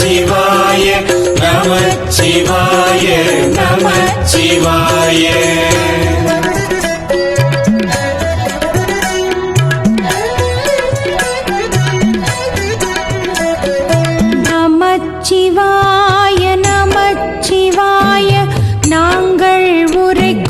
சிவாய நம சிவாய நம சிவாய நமச்சிவாய நமச்சிவாய நாங்கள் உரைக்கும்